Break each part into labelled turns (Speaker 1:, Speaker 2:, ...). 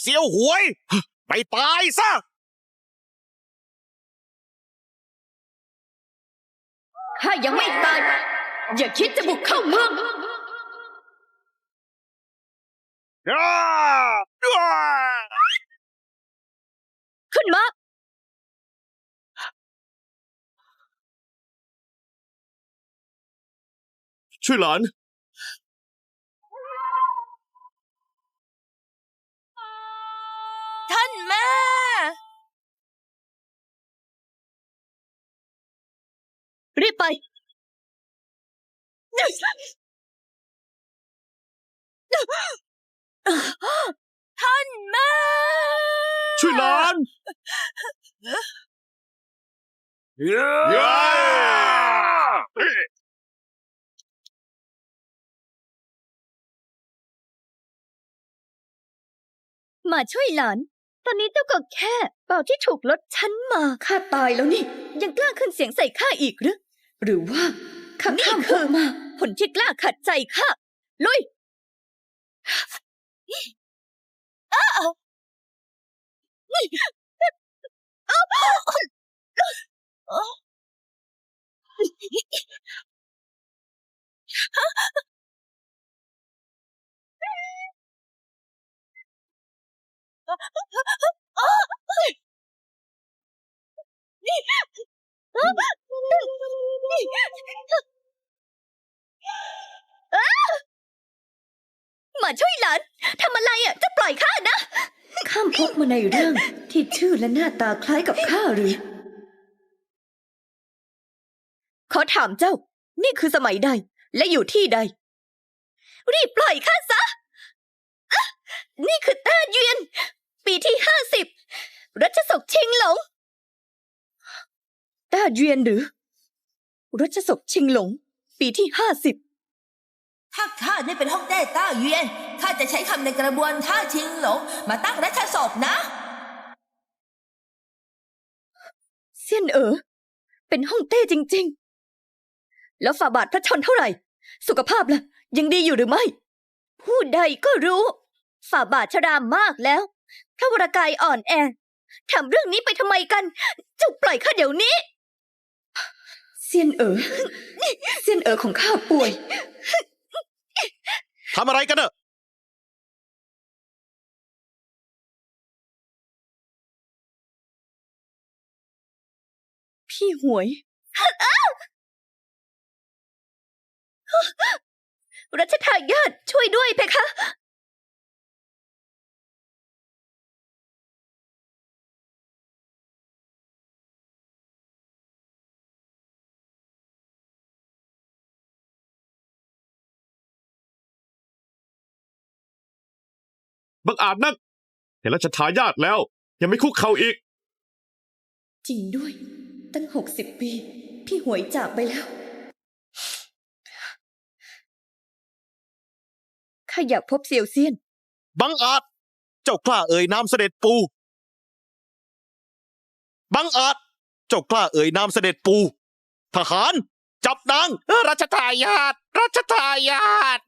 Speaker 1: เสียวหวย ไปตายซะ
Speaker 2: ข้ายังไม่ตาย อย่าคิดจะบุกเข้าเมืองขึ้นมา
Speaker 3: ช่วยหลาน
Speaker 2: ท่านแม่ รีบไป ท่านแม่
Speaker 3: ช่วยหลาน
Speaker 2: มาช่วยหลาน ตอนนี้เจ้าก็แค่เป่าที่ถูกรถฉันมา ข้าตายแล้วนี่ ยังกล้าขึ้นเสียงใส่ข้าอีกหรือ หรือว่าข้าข้ามพวกมาผลที่กล้าขัดใจข้าลุย มาช่วยหลานทำอะไรอะ จะปล่อยข้านะ ข้ามพบมาในเรื่องที่ชื่อและหน้าตาคล้ายกับข้าหรือขอถามเจ้า นี่คือสมัยใด และอยู่ที่ใด รีบปล่อยข้าซะอะนี่คือต้าเยียน ปีที่ห้าสิบรัชสกชิงหลงต้าเยียนหรือ รัชสกชิงหลง ปีที่ห้าสิบ
Speaker 4: ถ้าข้าได้เป็นฮ่องเต้ต้าเวียนข้าจะใช้คำในกระบวนท่าชิงหลง มาตั้งรัชศพนะ
Speaker 2: เซียนเอ๋อเป็นฮ่องเต้จริง ๆ แล้วฝ่าบาทพระชนเท่าไหร่ สุขภาพล่ะ ยังดีอยู่หรือไม่ผู้ใดก็รู้ ฝ่าบาทชรามากแล้ว พระวรากายอ่อนแอทำเรื่องนี้ไปทำไมกันเจ้าปล่อยข้าเดี๋ยวนี้ เซียนเอ๋อเซียนเอ๋อของข้าป่วย
Speaker 1: ทำอะไรกันเนอะ
Speaker 2: พี่หวย รัชทายาทช่วยด้วยเพคะ
Speaker 3: บังอาจนักเห็นราชทายาทแล้ว ยังไม่คุกเข่าอีก
Speaker 2: จริงด้วย ตั้งหกสิบปี พี่หวยจากไปแล้ว ข้าอยากพบเซียวเซียน
Speaker 1: บังอาจ เจ้ากล้าเอ่ยนามเสด็จปู่บังอาจ เจ้ากล้าเอ่ยนามเสด็จปู่ทหาร จบนางเออรัชทายาทรัชทายาท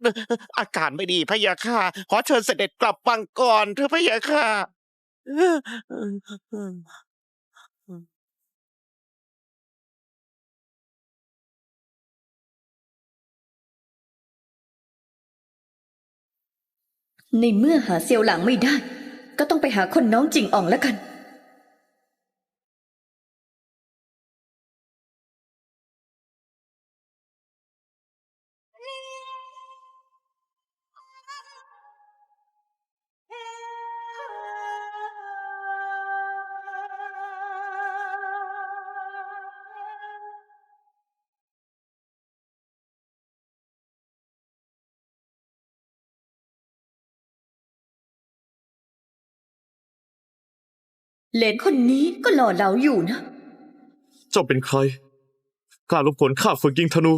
Speaker 1: อาการไม่ดีพะยะค่ะขอเชิญเสด็จกลับวังก่อนเถอะพะยะค่ะ
Speaker 2: ในเมื่อหาเซียวหลังไม่ได้ ก็ต้องไปหาคนน้องจริงอ่องแล้วกัน เหลนคนนี้ก็หล่อเหลาอยู่นะ
Speaker 3: เจ้าเป็นใคร กล้ารบกวนข้าฝึกยิงธนู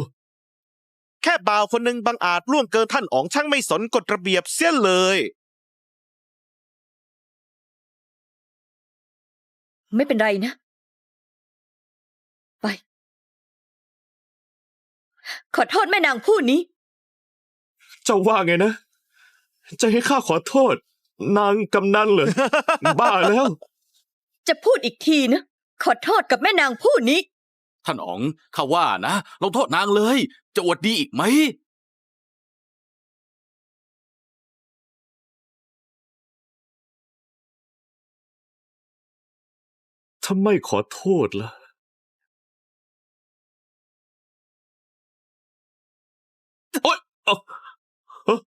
Speaker 1: แค่บ่าวคนหนึ่งบังอาจล่วงเกินท่านอ๋องช่างไม่สนกฎระเบียบเสียเลย
Speaker 2: ไม่เป็นไรนะ ไป ขอโทษแม่นางผู้นี้
Speaker 3: เจ้าว่าไงนะ จะให้ข้าขอโทษ นางกำนันเหรอ บ้าแล้ว
Speaker 2: จะพูดอีกทีนะ ขอโทษกับแม่นางผู้นี้
Speaker 5: ท่านอ๋องข้าว่านะลงโทษนางเลย จะอวดดีอีกไหม
Speaker 3: ถ้าไม่ขอโทษล่ะ โอ๊ยเอาเอ้อ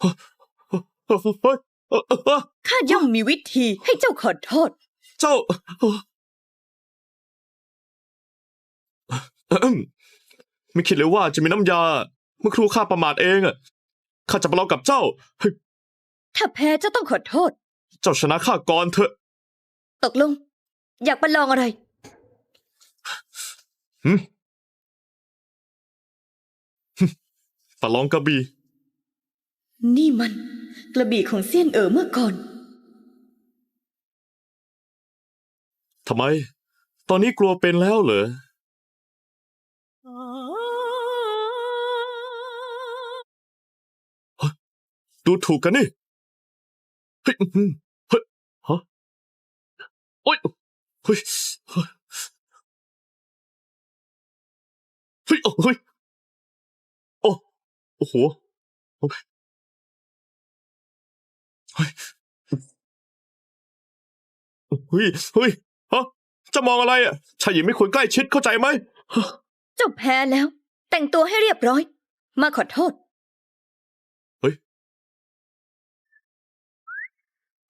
Speaker 3: เฮ้ย
Speaker 2: ข้าย่อมมีวิธีให้เจ้าขอโทษ
Speaker 3: เจ้าเอิ่มไม่คิดเลยว่าจะมีน้ำยา เมื่อครูข้าประมาทเองอะข้าจะประลองกับเจ้าเฮ้ย
Speaker 2: ถ้าแพ้เจ้าต้องขอโทษ
Speaker 3: เจ้าชนะข้าก่อนเถอะ
Speaker 2: ตกลง อยากประลองอะไร
Speaker 3: ประลองกระบี่
Speaker 2: นี่มัน กระบี่ของเซียนเอ๋อเมื่อก่อน
Speaker 3: ทำไม ตอนนี้กลัวเป็นแล้วเหรอ ดูถูกกันนี่ เฮ้ยอื้อหือเฮ้ยฮะโอ๊ยเฮ้ยเฮ้ยเฮ้ยเฮ้ยโอ้โอ้โหโอ้ เฮ้ยเฮ้ยเฮ้ยฮะจะมองอะไรอะชายหญิงไม่ควรใกล้ชิดเข้าใจไหม
Speaker 2: เจ้าแพ้แล้ว แต่งตัวให้เรียบร้อย มาขอโทษ
Speaker 3: เ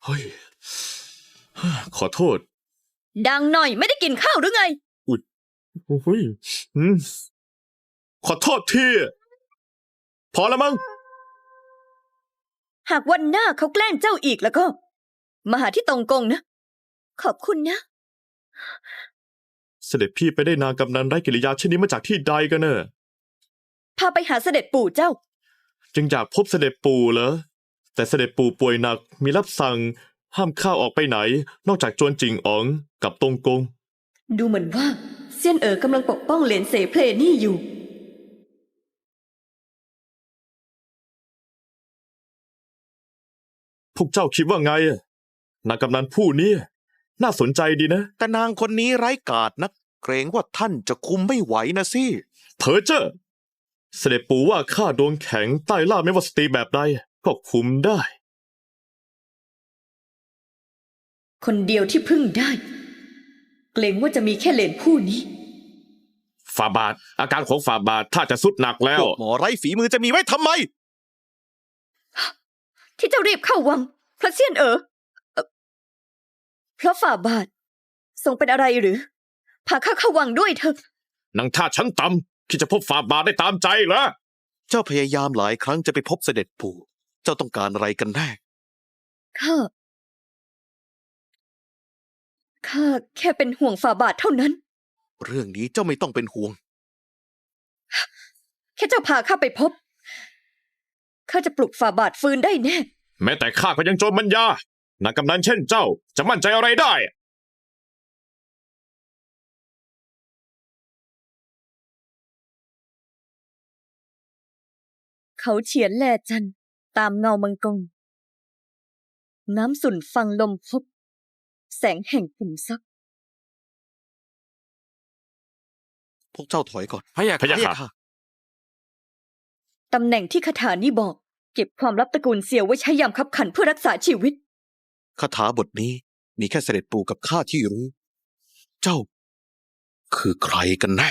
Speaker 3: ฮ้ยขอโทษ
Speaker 2: ดังหน่อยไม่ได้กินข้าวหรือไง
Speaker 3: โอ้ยอืมขอโทษทีพอแล้วมั้ง
Speaker 2: หากวันหน้าเขาแกล้งเจ้าอีกแล้วก็ มาหาที่ตรงกงนะ ขอบคุณนะ
Speaker 3: เสด็จพี่ไปได้นางกำนันไร้กิริยาเช่นนี้มาจากที่ใดกันเนอะ
Speaker 2: พาไปหาเสด็จปู่เจ้า
Speaker 3: จึงอยากพบเสด็จปู่เหรอ แต่เสด็จปู่ป่วยหนักมีรับสั่ง ห้ามข้าออกไปไหน นอกจากจวนจิงอ๋องกับตงกง
Speaker 2: ดูเหมือนว่าเซียนเอ๋อกำลังปกป้องเหรียญเสเพลนี่อยู่
Speaker 3: วกเจ้าคิดว่าไงอะนางกำนันผู้นี้น่าสนใจดีนะ
Speaker 1: แต่นางคนนี้ไร้กาดนัก เกรงว่าท่านจะคุมไม่ไหวนะสิ
Speaker 3: เพอเจอร์เสด็จปู่ว่าข้าดวงแข็งใต้ล่าไม่ว่าสตรีแบบใดก็คุมได้
Speaker 2: คนเดียวที่พึ่งได้ เกรงว่าจะมีแค่เหรียญผู้นี้
Speaker 3: ฝ่าบาท อาการของฝ่าบาทถ้าจะสุดหนักแล้ว
Speaker 1: พวกหมอไร้ฝีมือจะมีไว้ทำไม
Speaker 2: ที่เจ้ารีบเข้าวังเพราะเซียนเอ๋อเอ่อเพราะฝ่าบาท ทรงเป็นอะไรหรือ พาข้าเข้าวังด้วยเถอะ
Speaker 3: นางท่าชั้นต่ำที่จะพบฝ่าบาทได้ตามใจเหรอ
Speaker 1: เจ้าพยายามหลายครั้งจะไปพบเสด็จปู่ เจ้าต้องการอะไรกันแน่
Speaker 2: ข้าข้าแค่เป็นห่วงฝ่าบาทเท่านั้น
Speaker 1: เรื่องนี้เจ้าไม่ต้องเป็นห่วง
Speaker 2: แค่เจ้าพาข้าไปพบ ข้าจะปลุกฝ่าบาทฟื้นได้แน่
Speaker 3: แม้แต่ข้าก็ยังโจมมันยานางกำนันเช่นเจ้าจะมั่นใจอะไรได้
Speaker 2: เขาเฉียนแลจันทร์ตามเงามังกรน้ำสุนฟังลมพบ แสงแห่งขุมทรัพย์
Speaker 1: พวกเจ้าถอยก่อน
Speaker 5: พะยะ
Speaker 3: พะยะ
Speaker 5: ค่ะ
Speaker 3: ค่ะ
Speaker 2: ตำแหน่งที่คาถานี้บอก เก็บความลับตระกูลเสี่ยวไว้ใช้ยามคับขันเพื่อรักษาชีวิต
Speaker 1: คาถาบทนี้มีแค่เสด็จปู่กับข้าที่รู้ เจ้า คือใครกันแน่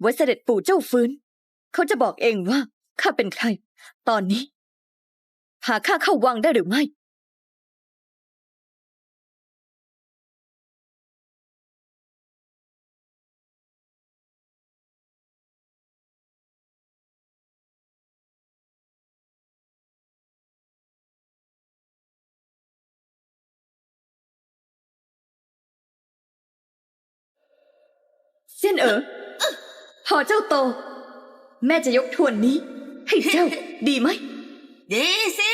Speaker 2: ไว้เสด็จปู่เจ้าฟื้น เขาจะบอกเองว่าข้าเป็นใคร ตอนนี้ หาข้าเข้าวังได้หรือไม่ เซียนเอ๋อพอเจ้าโต แม่จะยกทวนนี้ ให้เจ้า ดีไหม
Speaker 4: ดีสิ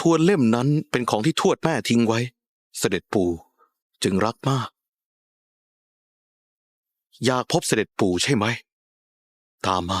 Speaker 1: ทวรเล่มนั้นเป็นของที่ทวดแม่ทิ้งไว้ เสด็จปู่จึงรักมาก อยากพบเสด็จปู่ใช่ไหม ตามมา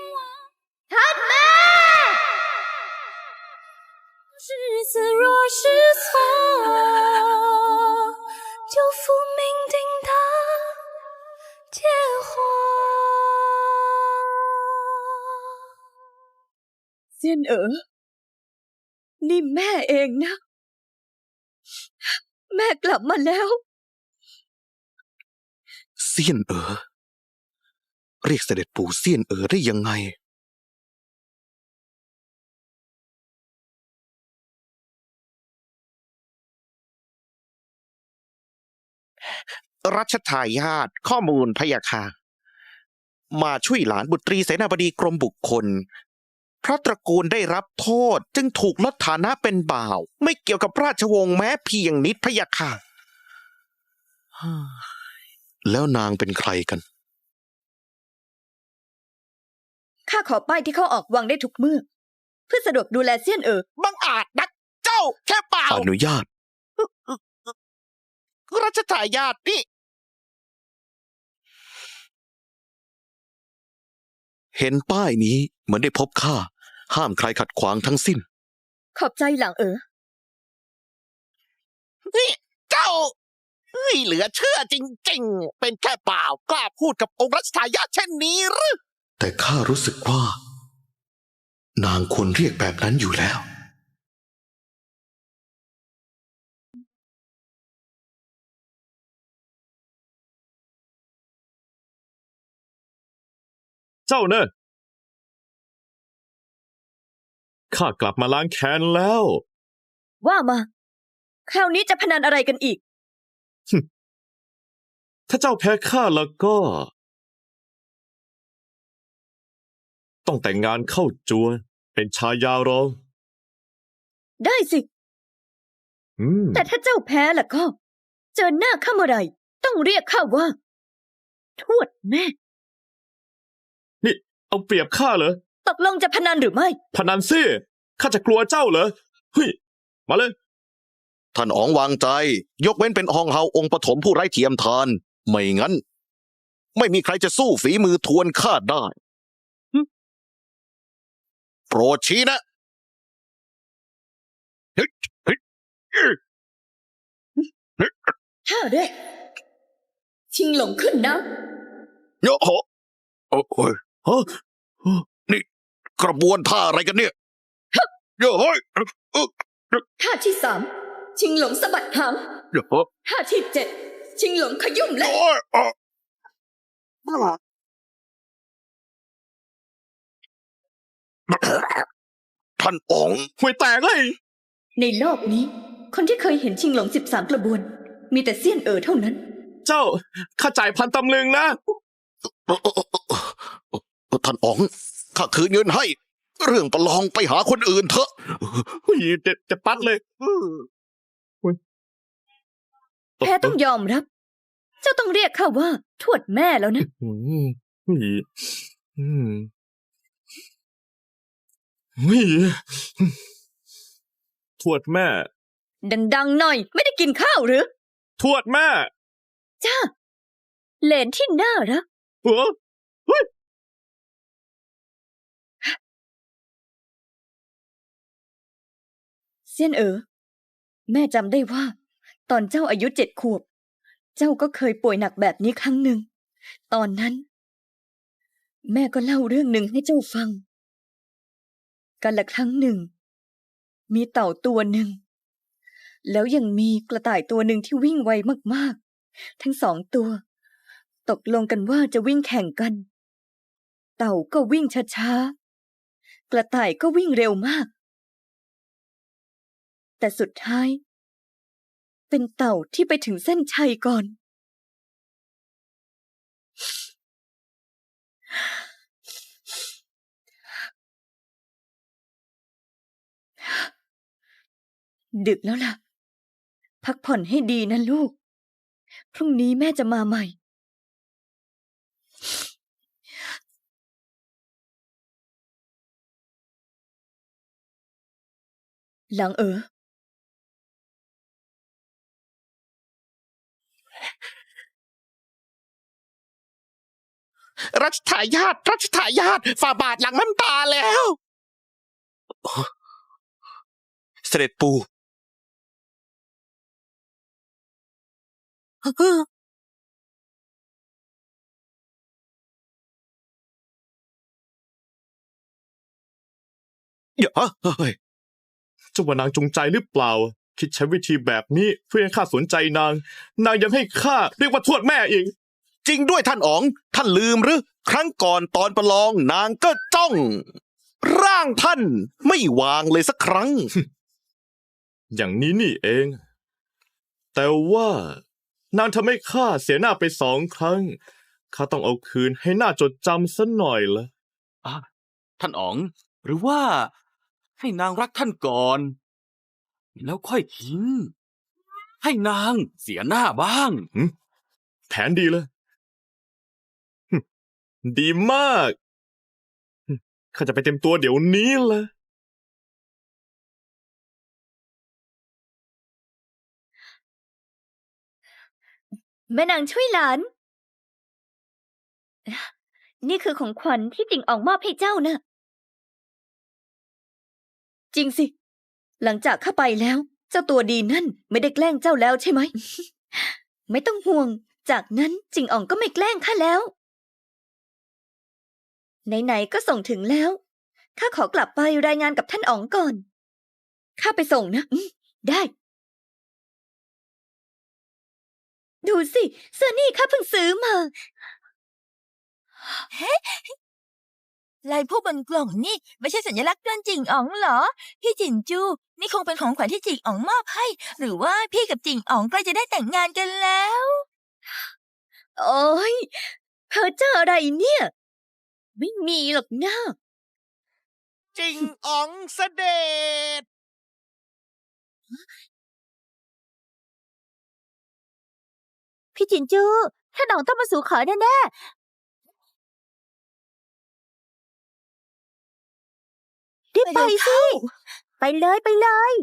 Speaker 2: ยนเอ๋อ นี่แม่เองนะ แม่กลับมาแล้ว
Speaker 1: เซียนเอ๋อ เรียกเสด็จปู่เซียนเอ๋อได้ยังไง รัชทายาทข้อมูลพยาคามาช่วยหลานบุตรีเสนาบดีกรมบุคคล พราะตระกูลได้รับโทษจึงถูกลดฐานะเป็นบ่าว ไม่เกี่ยวกับราชวงศ์แม้เพียงนิดพยาคาแล้วนางเป็นใครกัน
Speaker 2: ข้าขอป้ายที่เข้าออกวังได้ทุกเมื่อ เพื่อสะดวกดูแลเซียนเอ๋อ
Speaker 1: บังอาจนัก เจ้าแค่เปล่าอนุญาตรัชทายาทนี่ เห็นป้ายนี้เห มือนได้พบข้า ห้ามใครขัดขวางทั้งสิ้น
Speaker 2: ขอบใจหลังเอ๋อ
Speaker 1: นี่เจ้าเฮ้ยเหลือเชื่อจริง ๆ เป็นแค่เปล่ากล้าพูดกับองค์รัชทายาทเช่นนี้หรือแต่ข้ารู้สึกว่า นางควรเรียกแบบนั้นอยู่แล้ว
Speaker 3: เจ้าเนอ ข้ากลับมาล้างแค้นแล้ว
Speaker 2: ว่ามา คราวนี้จะพนันอะไรกันอีก
Speaker 3: ถ้าเจ้าแพ้ข้าแล้วก็ ต้องแต่งงานเข้าจวนเป็นชายารอง
Speaker 2: ได้สิ
Speaker 3: อืม
Speaker 2: แต่ถ้าเจ้าแพ้ล่ะก็ เจอหน้าข้าเมื่อไหรต้องเรียกข้าว่า ทวดแม่
Speaker 3: นี่ เอาเปรียบข้าเหรอ
Speaker 2: ต กลงจะพนันหรือไม่
Speaker 3: พนันสิข้าจะกลัวเจ้าเหรอเฮ้ยมาเลย
Speaker 1: ท่านอ๋องวางใจ ยกเว้นเป็นอองเฮาองค์ปฐมผู้ไร้เทียมทาน ไม่งั้น ไม่มีใครจะสู้ฝีมือทวนข้าได้หึโปรดชี้นะเฮ้ยเฮ้ยเอ้ย
Speaker 2: ท่าแรกชิงหลงขึ้นนะ
Speaker 1: โยโหโอ้โอ้ย
Speaker 3: ฮะ
Speaker 1: นี่ กระบวนท่าอะไรกันเนี่ยโยโฮ้ยเอ้ย
Speaker 2: ท่าที่สามชิงหลงสะบัดหาง
Speaker 1: โยโห
Speaker 2: ท่าที่เจ็ดชิงหลงขยุ่มเล็บ
Speaker 1: โอ้ยอะท่านอ๋อง
Speaker 3: ห่วยแตกเลย
Speaker 2: ในโลกนี้ คนที่เคยเห็นชิงหลงสิบสามกระบวน มีแต่เซียนเอ๋อเท่านั้น
Speaker 3: เจ้าข้าจ่ายพันตำลึงนะ
Speaker 1: ท่านอ๋อง ข้าคืนเงินให้ เรื่องประลองไปหาคนอื่นเถอะ
Speaker 3: เฮ้ยเจะจะปัดเลย
Speaker 2: แพ้ต้องยอมรับ เจ้าต้องเรียกข้าว่า ทวดแม่แล้วนะ
Speaker 3: อืมอืมอืมเฮ้ยทวดแม่
Speaker 2: ดังๆหน่อย ไม่ได้กินข้าวหรือ
Speaker 3: ทวดแม่
Speaker 2: จ้า เหลนที่น่ารัก
Speaker 3: หัว
Speaker 2: เซียนเอ๋อแม่จำได้ว่า ตอนเจ้าอายุเจ็ดขวบ เจ้าก็เคยป่วยหนักแบบนี้ครั้งหนึ่ง ตอนนั้น แม่ก็เล่าเรื่องหนึ่งให้เจ้าฟัง กันละครั้งหนึ่ง มีเต่าตัวหนึ่ง แล้วยังมีกระต่ายตัวหนึ่งที่วิ่งไวมากๆ ทั้งสองตัว ตกลงกันว่าจะวิ่งแข่งกัน เต่าก็วิ่งช้าๆ กระต่ายก็วิ่งเร็วมาก แต่สุดท้าย เป็นเต่าที่ไปถึงเส้นชัยก่อน ดึกแล้วล่ะ พักผ่อนให้ดีนะลูก พรุ่งนี้แม่จะมาใหม่หลังเออ
Speaker 1: รัชทายาทรัชทายาทฝ่าบาทหลังน้ำตาแล้วโอ้เสด็จปู่อย่าเฮ้ย
Speaker 3: เจ้าว่านางจงใจหรือเปล่า คิดใช้วิธีแบบนี้เพื่อให้ข้าสนใจนาง นางยังให้ข้าเรียกว่าทวดแม่อีก
Speaker 1: จริงด้วยท่านอ๋อง ท่านลืมหรือ ครั้งก่อนตอนประลองนางก็จ้อง ร่างท่านไม่วางเลยสักครั้ง
Speaker 3: อย่างนี้นี่เอง แต่ว่านางทำให้ข้าเสียหน้าไปสองครั้งข้าต้องเอาคืนให้หน้าจดจำสัหน่อยละ
Speaker 5: ท่านอ๋อง หรือว่า ให้นางรักท่านก่อน แล้วค่อยทิ้งให้นางเสียหน้าบ้าง
Speaker 3: แผนดีเลยหึ ดีมากข้าจะไปเต็มตัวเดี๋ยวนี้ลย
Speaker 2: แม่นางช่วยหลาน นี่คือของขวัญที่จิงอองมอบให้เจ้านะจริงสิ หลังจากข้าไปแล้ว เจ้าตัวดีนั่นไม่ได้แกล้งเจ้าแล้วใช่ไหม ไม่ต้องห่วง จากนั้นจิงอองก็ไม่แกล้งข้าแล้ว ไหนๆก็ส่งถึงแล้ว ข้าขอกลับไปรายงานกับท่านอ๋องก่อน ข้าไปส่งนะอืมได้ ดูสิเสื้อนี่ข้าเพิ่งซื้อมา
Speaker 4: ลายผู้บนกล่องนี่ ไม่ใช่สัญลักษณ์เดือนจิงอ๋องเหรอ พี่จินจู นี่คงเป็นของขวัญที่จิงอ๋องมอบให้ หรือว่าพี่กับจิงอ๋องใกล้จะได้แต่งงานกันแล้ว
Speaker 2: โอ้ยเพอเจออะไรเนี่ย ไม่มีหรอกนะ
Speaker 1: จริงอ๋องเสด็จ
Speaker 2: พี่จินจูท่านอ๋องต้องมาสู่ขอแน่ๆรีบไปสิ ไปเลยไปเลย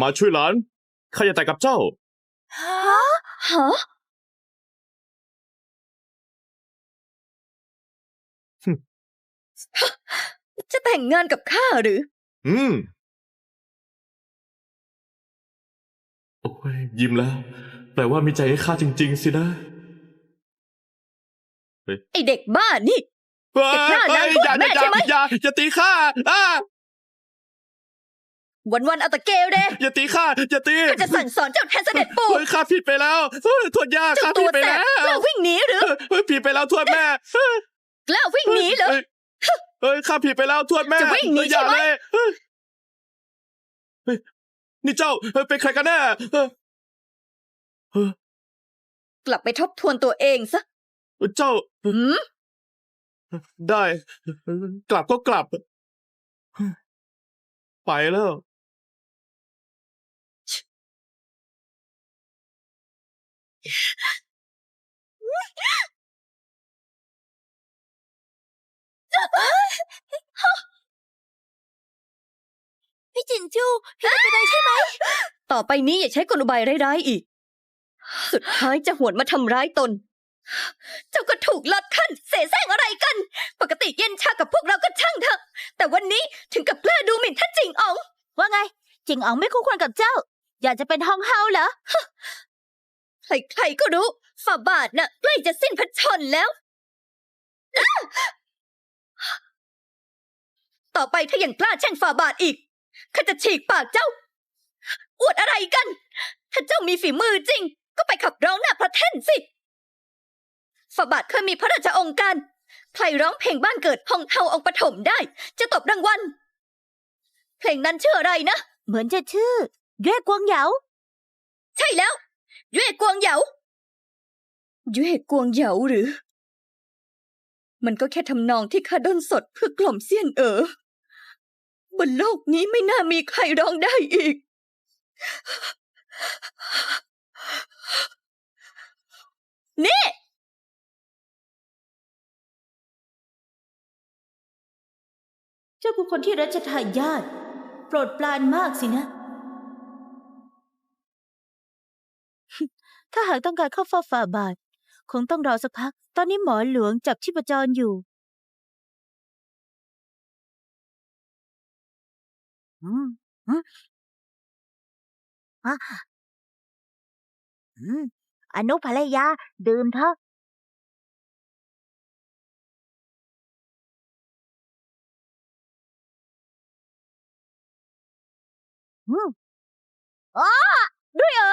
Speaker 3: มาช่วยหลานข้าจะแต่งกับเจ้า
Speaker 4: ฮะ
Speaker 2: ฮะ จะแต่งงานกับข้าหรือ
Speaker 3: อืม โอ้ย ยิ้มแล้ว แปลว่ามีใจให้ข้าจริง ๆ สินะ
Speaker 2: ไอเด็กบ้านี่
Speaker 3: เฮ้ย
Speaker 2: จะกล้าด่า
Speaker 3: เฮ้ย
Speaker 2: ลูก
Speaker 3: อย่า
Speaker 2: แม่
Speaker 3: อย่า
Speaker 2: ใช่ไหม
Speaker 3: อย่าอย่าตีข้าอ่า
Speaker 2: วันวันๆเอาแตะเกเร
Speaker 3: อย่าตีข้าอย่าตี
Speaker 2: ข้าจะสั่งสอนเจ้าแทนเสด็จปู่
Speaker 3: เฮ้ยข้าผิดไปแล้วเฮ้ยทวดย่า
Speaker 2: เจ้า
Speaker 3: ข้า
Speaker 2: ตั
Speaker 3: ผิ
Speaker 2: ว
Speaker 3: ดไป
Speaker 2: แสบ
Speaker 3: แล้ว
Speaker 2: กล้าวิ่งหนีหรือ
Speaker 3: เฮ้ยผิดไปแล้วทวดแม่
Speaker 2: กล้าวิ่งหนีเหรอ
Speaker 3: เฮ้ยเฮ้ยข้าผิดไปแล้วทวดแม่
Speaker 2: จะวิ่งหนี
Speaker 3: เฮ้ยอย่า
Speaker 2: ใช่ไหม
Speaker 3: เลยเฮ้ยเฮ้ยนี่เจ้าเฮ้ยเป็นใครกันแน่เฮ้ยเฮ้ย
Speaker 2: กลับไปทบทวนตัวเองซะ
Speaker 3: เจ้า
Speaker 2: หืม
Speaker 3: ได้ กลับก็กลับ ไปแล้ว
Speaker 4: พี่จินจูพี่ไม่เป็นไรใช่ไหม
Speaker 2: ต่อไปนี้อย่าใช้กลอุบายร้ายๆอีก สุดท้ายจะหวนมาทำร้ายตน เจ้าก็ถูกลดขั้น เสแสร้งอะไรกัน ปกติเย็นชากับพวกเราก็ช่างเถอะ แต่วันนี้ถึงกับกล้าดูหมิ่นท่านจิงอ๋อง ว่าไง จิงอ๋องไม่คู่ควรกับเจ้า อยากจะเป็นฮองเฮาเหรอ ใครๆก็รู้ฝ่าบาทน่ะใกล้จะสิ้นพระชนแล้ว ต่อไปถ้ายังกล้าแช่งฝ่าบาทอีกข้าจะฉีกปากเจ้า อวดอะไรกัน ถ้าเจ้ามีฝีมือจริง ก็ไปขับร้องหน้าพระแท่นสิฝ่าบาทเคยมีพระราชองค์การ ใครร้องเพลงบ้านเกิดฮองเฮาออกปฐมได้ จะตบรางวัล เพลงนั้นชื่ออะไรนะ
Speaker 4: เหมือนจะชื่อเย่กวงเหยา
Speaker 2: ใช่แล้ว เย่กวงเหยา เย่กวงเหยาหรือ มันก็แค่ทำนองที่ข้าด้นสดเพื่อกล่อมเสี้ยนเอ๋อ บนโลกนี้ไม่น่ามีใครร้องได้อีก นี่
Speaker 4: เจ้าคือคนที่รัชทายาทโปรดปรานมากสินะ ถ้าหากต้องการเข้าเฝ้าฝ่าบาท คงต้องรอสักพัก ตอนนี้หมอหลวงจับชีพจรอยู่ อืมอืมอะอืมอนุภรรยา ดื่มเถอะ อืมอ๋อด้วยเหรอ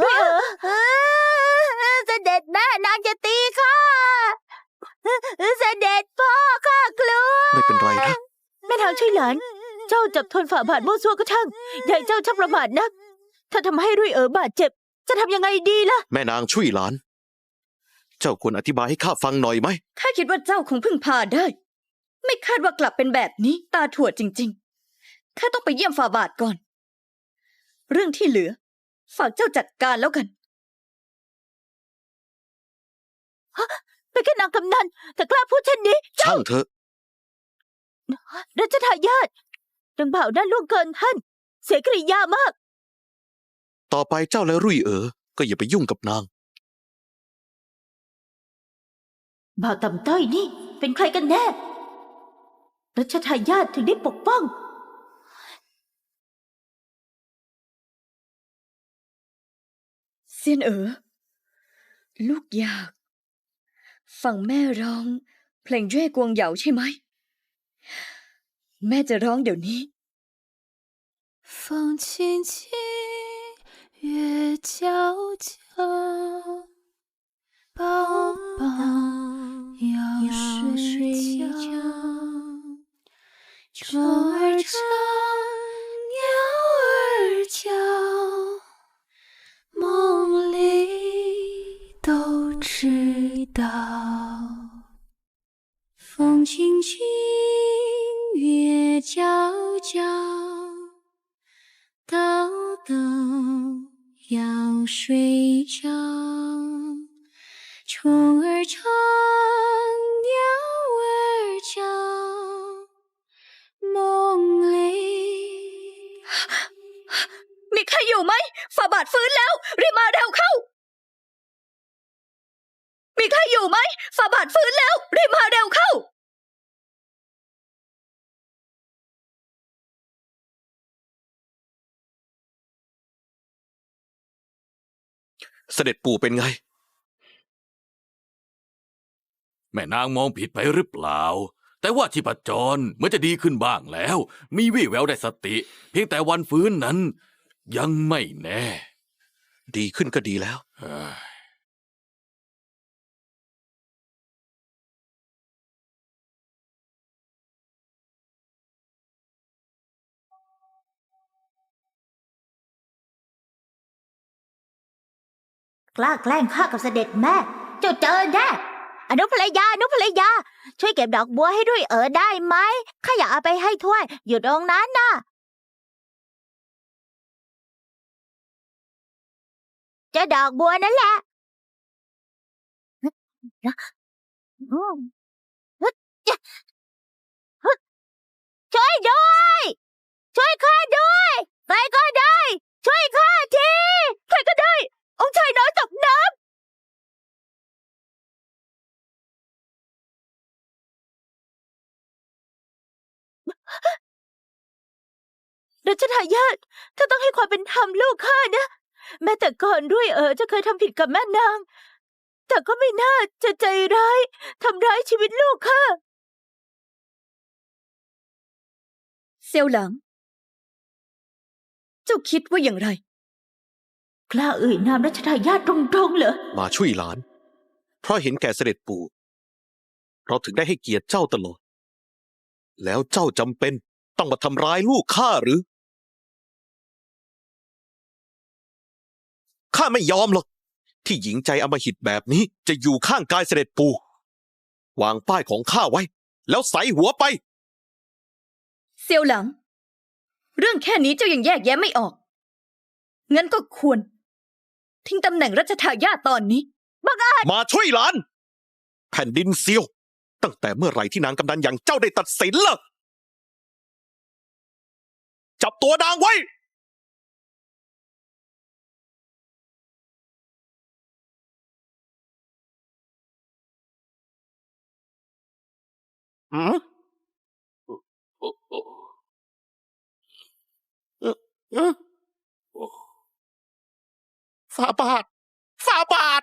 Speaker 4: ด้วยเหรอเสด็จแม่นางจะตีข้าเสด็จพ่อข้ากลัว
Speaker 1: ไม่เป็นไรนะ
Speaker 4: แม่ทางช่วยหลาน เจ้าจับทนฝ่าบาทมั่วซั่วก็ช่างใหญ่เจ้าช่างประมาทนัก ถ้าทำให้รุ่ยเอ๋อบาดเจ็บ จะทำยังไงดีล่ะ
Speaker 1: แม่นางช่วยหลาน เจ้าควรอธิบายให้ข้าฟังหน่อยไหม
Speaker 2: ข้าคิดว่าเจ้าคงพึ่งพาได้ ไม่คาดว่ากลับเป็นแบบนี้ตาถั่วจริง ๆ ข้าต้องไปเยี่ยมฝ่าบาทก่อน เรื่องที่เหลือ ฝากเจ้าจัดการแล้วกัน
Speaker 4: เป็นแค่นางกำนัน แต่กล้าพูดเช่นนี้
Speaker 1: ช่างเถอะ
Speaker 4: รัชทายาทดังบ่าวนั่นล่วงเกินท่าน เสียกริยามาก
Speaker 1: ต่อไปเจ้าและรุ่ยเอ๋อก็อย่าไปยุ่งกับนาง
Speaker 4: บ่าวต่ำต้อยนี่ เป็นใครกันแน่รัชทายาทถึงได้ปกป้อง
Speaker 2: เซียนเอ๋อลูกอยาก ฟังแม่ร้อง เพลงเย่กวงเหยาใช่ไหม แม่จะร้องเดี๋ยวนี้
Speaker 6: 风轻轻，月皎皎，抱抱要睡觉。虫儿唱， 道。风轻轻，月皎皎，豆豆要睡觉。虫儿唱，鸟儿叫，梦里。
Speaker 2: มีใครอยู่ไหมฝ่าบาทฟื้นแล้ว รีบมาเร็วเข้า มีใครอยู่ไหมฝ่าบาทฟื้นแล้ว รีบมาเร็วเข้า
Speaker 1: เสด็จปู่เป็นไง
Speaker 5: แม่นางมองผิดไปหรือเปล่า แต่ว่าชีพจรเหมือนจะดีขึ้นบ้างแล้ว มีวี่แววได้สติ เพียงแต่วันฟื้นนั้น ยังไม่แน่
Speaker 1: ดีขึ้นก็ดีแล้ว
Speaker 5: เอ้ย
Speaker 4: กล้าแกล้งข้ากับเสด็จแม่ เจ้าเจอแน่อนุภรรยาอนุภรรยา ช่วยเก็บดอกบัวให้ด้วยเออได้ไหมข้าอยากเอาไปให้ถ้วย อยู่ตรงนั้นน่ะจะดอกบัวนั่นแหละช่วยด้วย ช่วยข้าด้วยใครก็ได้ ช่วยข้าทีใครก็ได้ องค์ชายน้อยตกน้ำ รัชทายาทถ้าต้องให้ความเป็นธรรมลูกข้านะ แม้แต่ก่อนด้วยเออจะเคยทำผิดกับแม่นาง แต่ก็ไม่น่าจะใจร้ายทำร้ายชีวิตลูกข้า
Speaker 2: เซียวหลัง เจ้าคิดว่าอย่างไร
Speaker 4: กล้าเอ่ยนามรัชทายาทตรงๆเหรอ
Speaker 1: มาช่วยหลาน เพราะเห็นแก่เสด็จปู่ เราถึงได้ให้เกียรติเจ้าตลอด แล้วเจ้าจำเป็นต้องมาทำร้ายลูกข้าหรือ ข้าไม่ยอมหรอก ที่หญิงใจอำมหิตแบบนี้จะอยู่ข้างกายเสด็จปู่วางป้ายของข้าไว้ แล้วใส่หัวไป
Speaker 2: เซียวหลัง เรื่องแค่นี้เจ้ายังแยกแยะไม่ออก งั้นก็ควร ทิ้งตำแหน่งรัชทายาทตอนนี้
Speaker 1: มาช่วยหลาน แผ่นดินเซียว ตั้งแต่เมื่อไหร่ที่นางกำนันอย่างเจ้าได้ตัดสินล่ะ จับตัวนางไว้ อืมฝาบาทฝาบาท